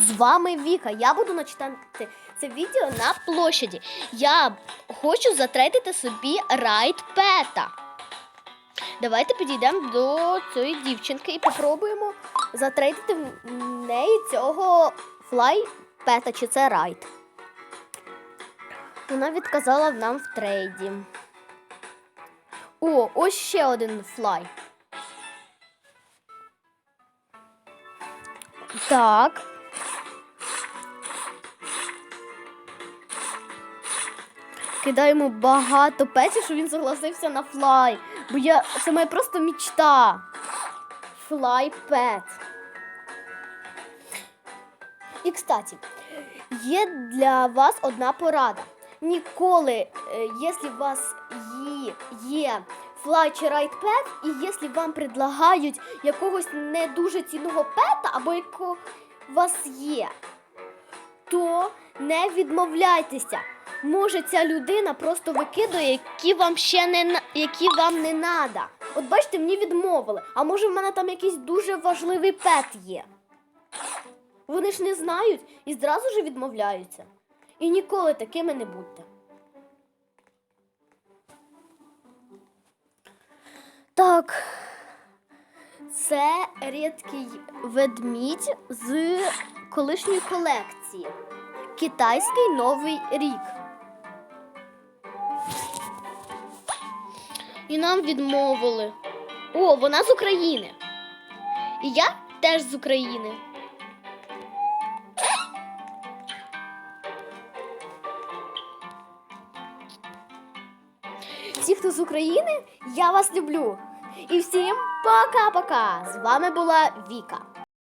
З вами Віка. Я буду начитати це відео на площаді. Я хочу затретити собі райд пета. Давайте підійдемо до цієї дівчинки і попробуємо затрейтити в неї цього флай пета, чи це райд. Вона відказала нам в трейді. О, ось ще один флай. Так. Кидаємо багато петів, щоб він согласився на флай. Бо я це моя просто мічта. Флай пет. І кстати, є для вас одна порада. Ніколи, е, якщо у вас є, є флай чи райт пет, і якщо вам предлагають якогось не дуже цінного пета, або якого у вас є, то не відмовляйтеся. Може, ця людина просто викидує, які вам ще не які вам не надо. От бачите, мені відмовили. А може в мене там якийсь дуже важливий пет є. Вони ж не знають і зразу ж відмовляються. І ніколи такими не будьте. Так. Це рідкий ведмідь з колишньої колекції. Китайський Новий рік. І нам відмовили. О, вона з України. І я теж з України. Всі, хто з України, я вас люблю. І всім пока-пока! З вами була Віка.